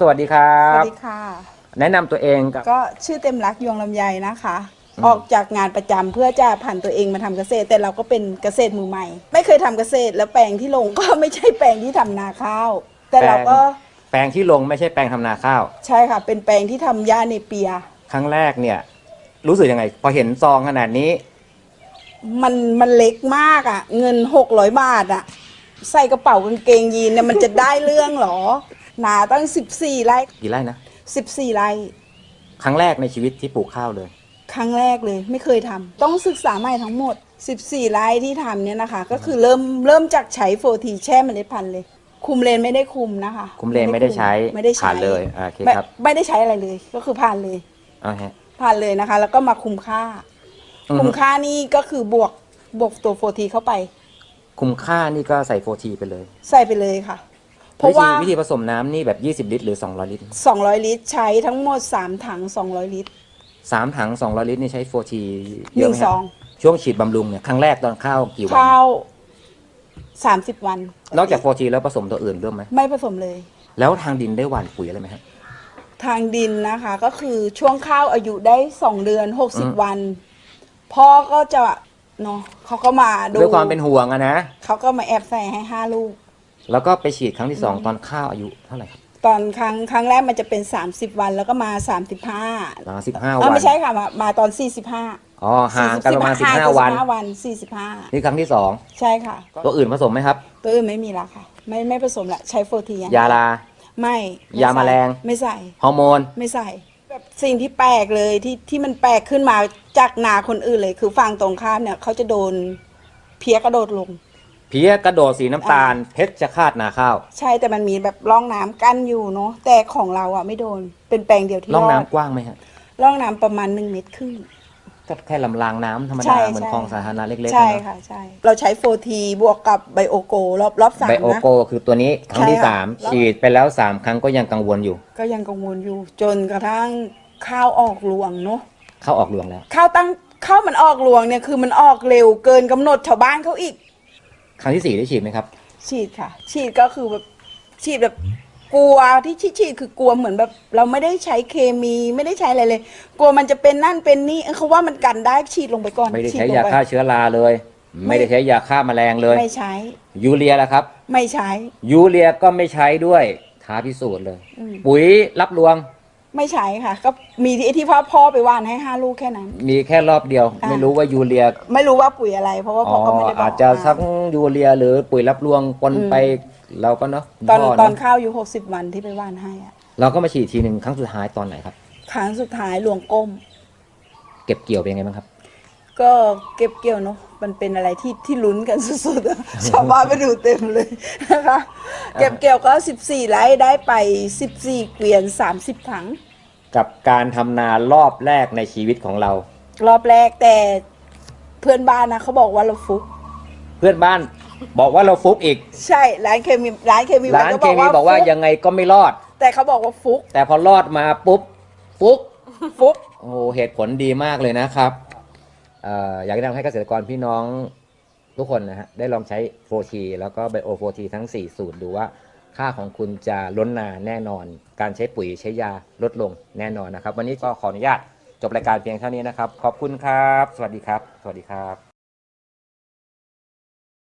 สวัสดีครัสวับ สดีค่ะ แนะนำตัวเองกับก็ชื่อเต็มรักยวงลำไยนะคะอืมออกจากงานประจำเพื่อจะผ่านตัวเองมาทำเกษตร แต่เราก็เป็นเกษตรมือใหม่ ไม่เคยทำเกษตรแล้วแปลงที่ลง ก็ไม่ใช่แปลงที่ทำนาข้าว แต่เราก็แปลงที่ลงไม่ใช่แปลงทำนาข้าว ใช่ค่ะ เป็นแปลงที่ทำหญ้าในเปีย ครั้งแรกเนี่ย รู้สึกยังไง พอเห็นซองขนาดนี้ มันมันเล็กมากอะ่ะ เงินหกร้อยบาทอะ่ะ ใส่กระเป๋ากางเกงยีนเนี่ยมันจะได้เรื่องเหรอ นาตั้งสิบสี่ไร่กี่ไร่นะสิบสี่ไร่ครั้งแรกในชีวิตที่ปลูกข้าวเลย ครั้งแรกเลยไม่เคยทำต้องศึกษาใหม่ทั้งหมด 14 ไร่ที่ทำเนี่ยนะคะ ก็คือเริ่มเริ่มจากใช้โฟทีแช่เมล็ดพันธุ์เลย คุมเลนไม่ได้คุมนะคะคุมเลนไม่ได้ใช้ไม่ได้ใช้ผ่านเลยโอเคไม่ครับไม่ได้ใช้อะไรเลย ก็คือผ่านเลยเอาฮะผ่านเลยนะคะ แล้วก็มาคุมค่า อืมคุมค่านี่ก็คือบวกบวกตัวโฟทีเข้าไป คุมค่านี่ก็ใส่โฟทีไปเลย ใส่ไปเลยค่ะ เพวิราะธีว่าวิธีผสมน้ำนี่แบบ 20 ลิตรหรือ 200 ลิตร200 ลิตร ใช้ทั้งหมด 3 ถัง 200 ลิตร สามถัง 200 ลิตรนี่ใช้โฟทีหนึ่งซองช่วงฉีดบำรุงเนี่ยครั้งแรกตอนข้าวกี่วัน ข้าว 30 วันนอกจากโฟทีแล้วผสมตัวอื่นด้วยไหมไม่ผสมเลย แล้วทางดินได้หว่านปุ๋ยอะไรไหมครับ ทางดินนะคะก็คือช่วงข้าวอายุได้สองเดือนหกอืสิบมวันพ่อก็จะเนาะเขาก็มาดูด้วยความเป็นห่วงอะนะ เขาก็มาแอบใส่ให้ห้าลูก แล้วก็ไปฉีดครั้งที่สองตอนข้าวอายุเท่าไหร่ครับ ตอนครั้งครั้งแรกมันจะเป็น 30 วันแล้วก็มา 35ประมาณสิบห้าเอวัอนไม่ใช่ค่ะมามาตอน 45อ๋อห่างกันประมาณสิบห้าวัน45วันนี่ครั้งที่สอง45ใช่ค่ะ ตัวอื่นผสมไหมครับ ตัวอื่นไม่มีละค่ะ ไม่ไม่ผสมละใช้โฟทีอย่างยาลา ไม่ไยาแมลง ไม่ใส่ฮอร์โมน ไม่ใส่แบบสิ่งที่แปลกเลยที่ที่มันแปลกขึ้นมาจากนาคนอื่นเลย คือฝั่งตรงข้ามเนี่ยเขาจะโดนเพี้ยกระโดดลง เพี้ยกระโดดสีน้ำตาล เพชรจะคาดนาข้าวใช่แต่มันมีแบบร่องน้ำกั้นอยู่เนาะแต่ของเราอะไม่โดนเป็นแปลงเดียวที่ร่องรอดน้ำกว้างไหมฮะร่องน้ำประมาณหนึ่งเมตรครึ่ง ก็แค่ลำรางน้ำธรรมใช่ดา เหมือนใช่ คลองสาธารณะเล็กๆใช่นะค่ะใช่เราใช้โฟทีบวกกับไบโอโกรอบรอบสามไบโอนะ โกคือตัวนี้ครั้งที่ ใช่ค่ะสามฉีดไปแล้วสามครั้งก็ยังกังวลอยู่ ก็ยังกังวลอยู่จนกระทั่งข้าวออกรวงเนาะเข้าออกรวงแล้ว ข้าวตั้งข้าวมันออกรวงเนี่ยคือมันออกเร็วเกินกำหนดชาวบ้านเขาอีก ครั้งที่สี่ได้ฉีดไหมครับ ฉีดค่ะ ฉีดก็คือแบบฉีดแบบกลัวที่ฉีดฉีดคือกลัวเหมือนแบบ เราไม่ได้ใช้เคมีไม่ได้ใช้อะไรเลย กลัวมันจะเป็นนั่นเป็นนี่เออเขาว่ามันกันได้ฉีดลงไปก่อนไม่ได้ฉีใช้ลงยาปฆ่าเชื้อราเลย ไม่ ไม่ได้ใช้ยาฆ่าแมลงเลย ไม่ใช้ ยูเรียล่ะครับ ไม่ใช้ ยูเรียก็ไม่ใช้ด้วยท้าพิสูจน์เลย อืมปุ๋ยรับรวง ไม่ใช้ค่ะ ก็มีที่ที่พ่อพ่อไปหว่านให้ห้าลูกแค่นั้น มีแค่รอบเดียวอ่าไม่รู้ว่ายูเรียไม่รู้ว่าปุ๋ยอะไร เพราะว่าอ๋พ่ออก็ไม่ได้บอกอาจจะสักยูเรียหรือปุ๋ยรับรวงปนอืมไปเราก็เนาะตอนพ่ตอนเะข้าวอยู่หกสิบวันที่ไปหว่านให้อะเราก็มาฉีดทีหนึ่งครั้งสุดท้ายตอนไหนครับครั้งสุดท้ายหลวงก้ม เก็บเกี่ยวเป็นยังไงบ้างครับ ก็เก็บเกี่ยวเนาะมันเป็นอะไรที่ที่ลุ้นกันสุดๆอะชาวบ้านไปดูเต็มเลยนะคะ เก็บเกี่ยวก็ 14ไร่ได้ไป 14 เกวียน 30 ถัง กับการทำนารอบแรกในชีวิตของเรา รอบแรกแต่เพื่อนบ้านนะเขาบอกว่าเราฟุก เพื่อนบ้านบอกว่าเราฟุกอีก ใช่ร้านเคมีร้านเคมีร้านเคมีบอกว่าฟุยังไงก็ไม่รอด แต่เขาบอกว่าฟุกแต่พอรอดมาปุ๊บฟุก ฟุก โอ้โหเหตุผลดีมากเลยนะครับเอ่ออยากแนะนำให้เกษตรกรพี่น้องทุกคนนะฮะ ได้ลองใช้ 4T แล้วก็ Bio 4T ทั้ง 4 สูตรดูว่า ค่าของคุณจะล้นนาแน่นอน การใช้ปุ๋ยใช้ยาลดลงแน่นอนนะครับ วันนี้ก็ขออนุญาตจบรายการเพียงเท่านี้นะครับ ขอบคุณครับ สวัสดีครับ สวัสดีครับ